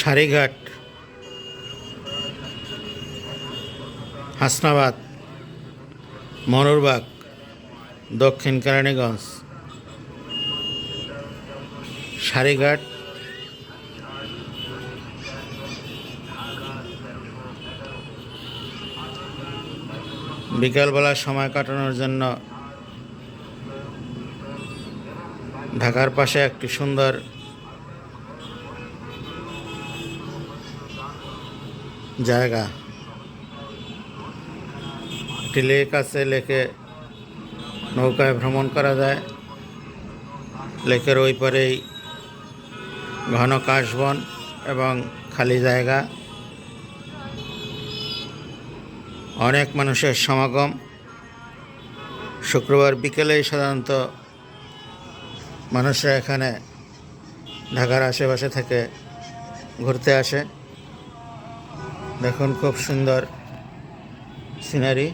সারিঘাট হাসনাবাদ মনুরবাগ দক্ষিণ কেরানীগঞ্জ। সারিঘাট বিকালবেলা সময় কাটানোর জন্য ঢাকার পাশে একটি সুন্দর জায়গা। একটি লেক আছে লেকে নৌকায় ভ্রমণ করা যায়। লেকের ওই পারেই ঘন কাশবন এবং খালি জায়গা। অনেক মানুষের সমাগম। শুক্রবার বিকেলেই সাধারণত মানুষরা এখানে ঢাকার আশেপাশে থেকে ঘুরতে আসে। দেখুন খুব সুন্দর সিনারি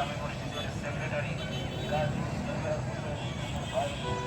Seçim Gazi Mustafa